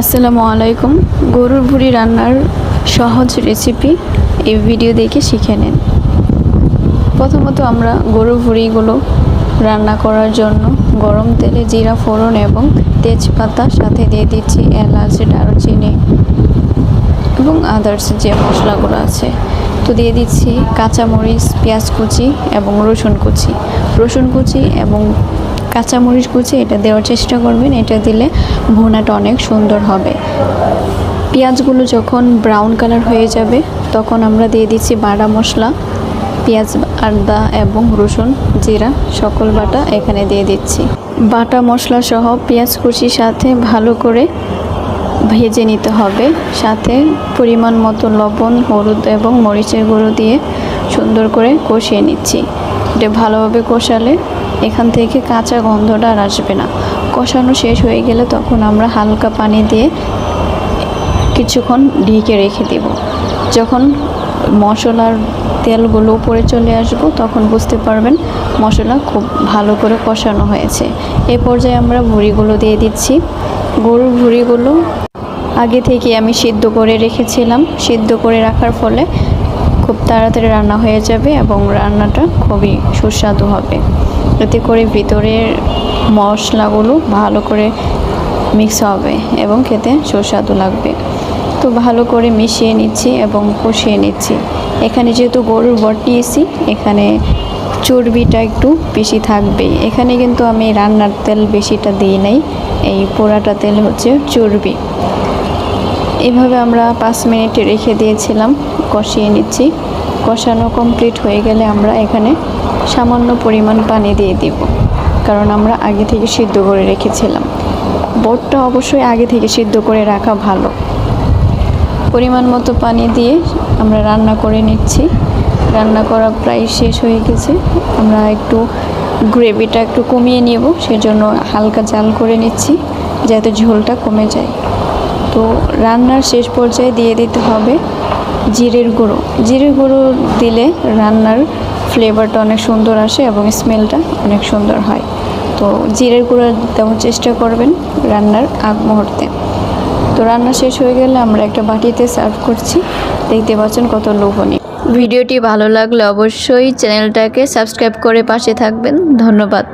আসসালামু আলাইকুম। গরুর ভুড়ি রান্নার সহজ রেসিপি এই ভিডিও দেখে শিখে নিন। প্রথমত আমরা গরুর ভুড়িগুলো রান্না করার জন্য গরম তেলে জিরা ফোড়ন এবং তেজপাতা সাথে দিয়ে দিচ্ছি এলাচ, দারুচিনি এবং আদার্স যে মশলাগুলো আছে। তো দিয়ে দিচ্ছি কাঁচামরিচ, পেঁয়াজ কুচি এবং রসুন কুচি। রসুন কুচি এবং কাঁচামরিচ কুচি, এটা দেওয়ার চেষ্টা করবেন। এটা দিলে ভুনাটা অনেক সুন্দর হবে। পেঁয়াজগুলো যখন ব্রাউন কালার হয়ে যাবে, তখন আমরা দিয়ে দিচ্ছি বাটা মশলা, পেঁয়াজ, আদা এবং রসুন, জিরা, সকল বাটা এখানে দিয়ে দিচ্ছি। বাটা মশলা সহ পেঁয়াজ কুচির সাথে ভালো করে ভেজে নিতে হবে। সাথে পরিমাণ মতো লবণ, হলুদ এবং মরিচের গুঁড়ো দিয়ে সুন্দর করে কষিয়ে নিচ্ছি। এটা ভালোভাবে কষালে এখান থেকে কাঁচা গন্ধটা আর আসবে না। কষানো শেষ হয়ে গেলে তখন আমরা হালকা পানি দিয়ে কিছুক্ষণ ঢেকে রেখে দেব। যখন মশলার তেলগুলো উপরে চলে আসব, তখন বুঝতে পারবেন মশলা খুব ভালো করে কষানো হয়েছে। এ পর্যায়ে আমরা ভুড়িগুলো দিয়ে দিচ্ছি। গরুর ভুড়িগুলো আগে থেকে আমি সিদ্ধ করে রেখেছিলাম। সিদ্ধ করে রাখার ফলে খুব তাড়াতাড়ি রান্না হয়ে যাবে এবং রান্নাটা খুবই সুস্বাদু হবে। এতে করে ভিতরের মশলাগুলো ভালো করে মিক্স হবে এবং খেতে সুস্বাদু লাগবে। তো ভালো করে মিশিয়ে নিচ্ছি এবং কষিয়ে নিচ্ছি। এখানে যেহেতু গরুর বট নিয়েছি এখানে চর্বিটা একটু বেশি থাকবেই এখানে কিন্তু আমি রান্নার তেল বেশিটা দিই নাই, এই পোড়াটা তেল হচ্ছে চর্বি। এভাবে আমরা পাঁচ মিনিট রেখে দিয়েছিলাম, কষিয়ে নিচ্ছি। কষানো কমপ্লিট হয়ে গেলে আমরা এখানে সামান্য পরিমাণ পানি দিয়ে দিব, কারণ আমরা আগে থেকে সিদ্ধ করে রেখেছিলাম। বোটটা অবশ্যই আগে থেকে সিদ্ধ করে রাখা ভালো। পরিমাণ মতো পানি দিয়ে আমরা রান্না করে নিচ্ছি। রান্না করা প্রায় শেষ হয়ে গেছে। আমরা একটু গ্রেভিটা একটু কমিয়ে নেব, সেজন্য হালকা জাল করে নিচ্ছি, যাতে ঝোলটা কমে যায়। তো রান্নার শেষ পর্যায়ে দিয়ে দিতে হবে জিরের গুঁড়ো। জিরের গুঁড়ো দিলে রান্নার ফ্লেভারটা অনেক সুন্দর আসে এবং স্মেলটা অনেক সুন্দর হয়। তো জিরের গুঁড়ো দেওয়ার চেষ্টা করবেন রান্নার আগ মুহূর্তে। তো রান্না শেষ হয়ে গেলে আমরা একটা বাটিতে সার্ভ করছি। দেখতে পাচ্ছেন কত লোভনীয়। ভিডিওটি ভালো লাগলে অবশ্যই চ্যানেলটাকে সাবস্ক্রাইব করে পাশে থাকবেন। ধন্যবাদ।